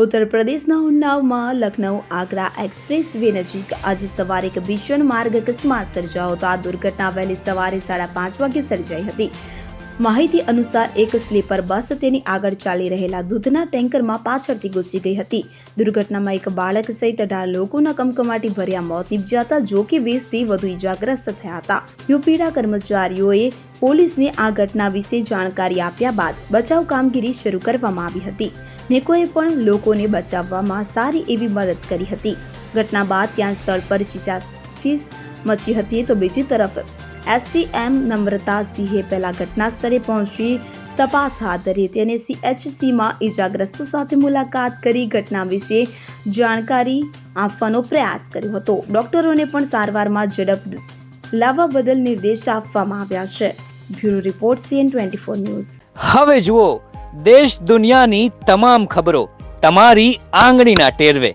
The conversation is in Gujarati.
ઉત્તર પ્રદેશના ઉન્નાવમાં લખનઉ આગ્રા એક્સપ્રેસ વે નજીક આજે સવારે એક ભીષણ માર્ગ અકસ્માત સર્જાયો હતો. આ દુર્ઘટના વહેલી સવારે સાડા પાંચ વાગે સર્જાઈ હતી. માહિતી અનુસાર એક સ્લીપર બસ તેની આગળ ચાલી રહેલા દૂધના ટેન્કરમાં પાછળથી ઘૂસી ગઈ હતી. દુર્ઘટનામાં એક બાળક સહિત અઢાર લોકોના કમકમાટી ભર્યા મોત નીપજ્યા હતા જો કે વીસથી વધુ ઇજાગ્રસ્ત થયા હતા. યુપીના કર્મચારીઓએ પોલીસને આ ઘટના વિશે જાણકારી આપ્યા બાદ બચાવ કામગીરી શરૂ કરવામાં આવી હતી નેકોએ પણ લોકોને બચાવવામાં સારી એવી મદદ કરી હતી. ઘટના બાદ ત્યાં સ્થળ પર ચીચાચીસ મચી હતી તો બીજી તરફ એસટીએમ નમ્રતા સિંહે પહેલા ઘટના સ્થળે પહોંચી તપાસ હાથ ધરી હતી અને સીએચસીમાં ઇજાગ્રસ્તો સાથે મુલાકાત કરી ઘટના વિશે જાણકારી આપવાનો પ્રયાસ કર્યો હતો. ડોક્ટરોને પણ સારવારમાં ઝડપ લાવવા બદલ નિર્દેશ આપવામાં આવ્યા છે. Bureau report CN twenty four news. હવે જુઓ, દેશ દુનિયાની તમામ ખબરો તમારી આંગળીના ટેરવે.